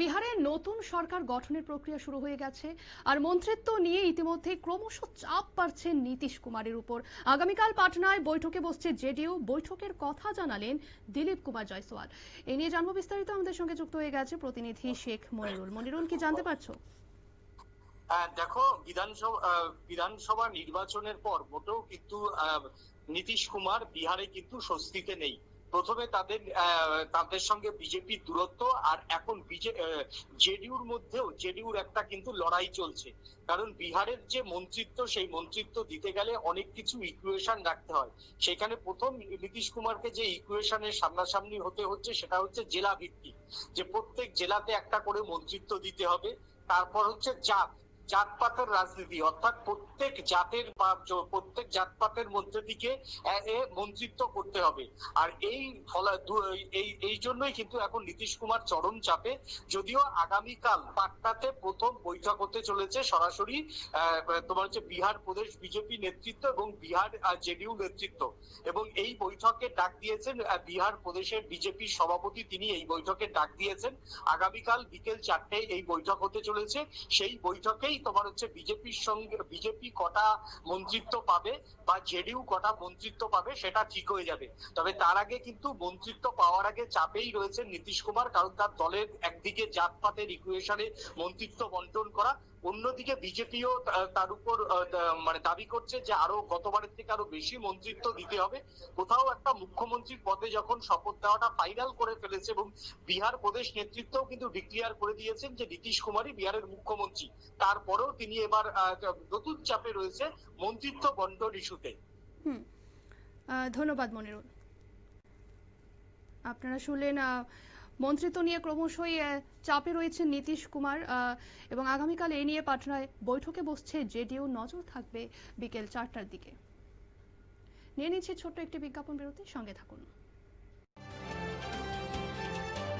বিহারে নতুন সরকার গঠনের প্রক্রিয়া শুরু হয়ে গেছে আর মন্ত্রিত্ব নিয়ে ইতিমধ্যে ক্রমশ চাপ বাড়ছে নীতিশ কুমারের উপর। আগামীকাল পাটনায় বৈঠকে বসছে জেডিইউ বৈঠকের কথা জানালেন দিলীপ কুমার জয়সওয়াল। এ নিয়ে জানব বিস্তারিত আমাদের সঙ্গে যুক্ত হয়ে গেছে প্রতিনিধি শেখ মনিরুল। মনিরুল কি জানতে পারছ? আহ, দেখো বিধানসভা বিধানসভা নির্বাচনের পর মোটেও কিন্তু নীতিশ কুমার বিহারে কিন্তু স্বস্তিতে নেই। প্রথমে তাদের তাদের সঙ্গে বিজেপির দূরত্ব আর এখন জেডিউর মধ্যেও, জেডিউর একটা কিন্তু লড়াই চলছে। কারণ বিহারের যে মন্ত্রিত্ব, সেই মন্ত্রিত্ব দিতে গেলে অনেক কিছু ইকুয়েশন রাখতে হয়। সেখানে প্রথম নীতিশ কুমারকে যে ইকুয়েশনের সামনাসামনি হতে হচ্ছে, সেটা হচ্ছে জেলা ভিত্তিক যে প্রত্যেক জেলাতে একটা করে মন্ত্রিত্ব দিতে হবে। তারপর হচ্ছে জাত। জাতপাতের রাজনীতি, অর্থাৎ প্রত্যেক জাতের বা প্রত্যেক জাতপাতের মধ্যে দিকে মন্ত্রিত্ব করতে হবে। আর এই এই এই জন্যই কিন্তু এখন নীতিশ কুমার চরম চাপে, যদিও আগামীকাল পাটনাতে প্রথম বৈঠক হতে চলেছে সরাসরি তোমার হচ্ছে বিহার প্রদেশ বিজেপি নেতৃত্ব এবং বিহার জেডিইউ নেতৃত্ব। এবং এই বৈঠকে ডাক দিয়েছেন বিহার প্রদেশের বিজেপি সভাপতি, তিনি এই বৈঠকে ডাক দিয়েছেন। আগামীকাল বিকেল চারটে এই বৈঠক হতে চলেছে। সেই বৈঠকেই তোমার হচ্ছে বিজেপির সঙ্গে, বিজেপি কটা মন্ত্রিত্ব পাবে বা জেডিউ কটা মন্ত্রিত্ব পাবে সেটা ঠিক হয়ে যাবে। তবে তার আগে কিন্তু মন্ত্রিত্ব পাওয়ার আগে চাপেই রয়েছে নীতিশ কুমার, কারণ তার দলের একদিকে জাতপাতের ইকুয়েশনে মন্ত্রিত্ব বন্টন করা অন্যদিকে বিজেপিও তার উপর মানে দাবি করছে যে আরও গতবারের থেকে আরও বেশি মন্ত্রিত্ব দিতে হবে। কোথাও একটা মুখ্যমন্ত্রীর পদে যখন শপথ দেওয়াটা ফাইনাল করে ফেলেছে এবং বিহার প্রদেশ নেতৃত্বও কিন্তু ডিক্লিয়ার করে দিয়েছেন যে নীতিশ কুমারই বিহারের মুখ্যমন্ত্রী। তারপরেও তিনি এবার নতুন চাপে রয়েছে মন্ত্রিত্ব বন্টন ইস্যুতে। ধন্যবাদ মনিরুল। আপনারা শুনলেন মন্ত্রিত্ব নিয়ে ক্রমশই চাপে রয়েছেন নীতিশ কুমার এবং আগামীকাল এ নিয়ে পাটনায় বৈঠকে বসছে জেডিও নজর থাকবে বিকেল চারটার দিকে। নিয়ে নিচ্ছে ছোট্ট একটি বিজ্ঞাপন বিরতি, সঙ্গে থাকুন।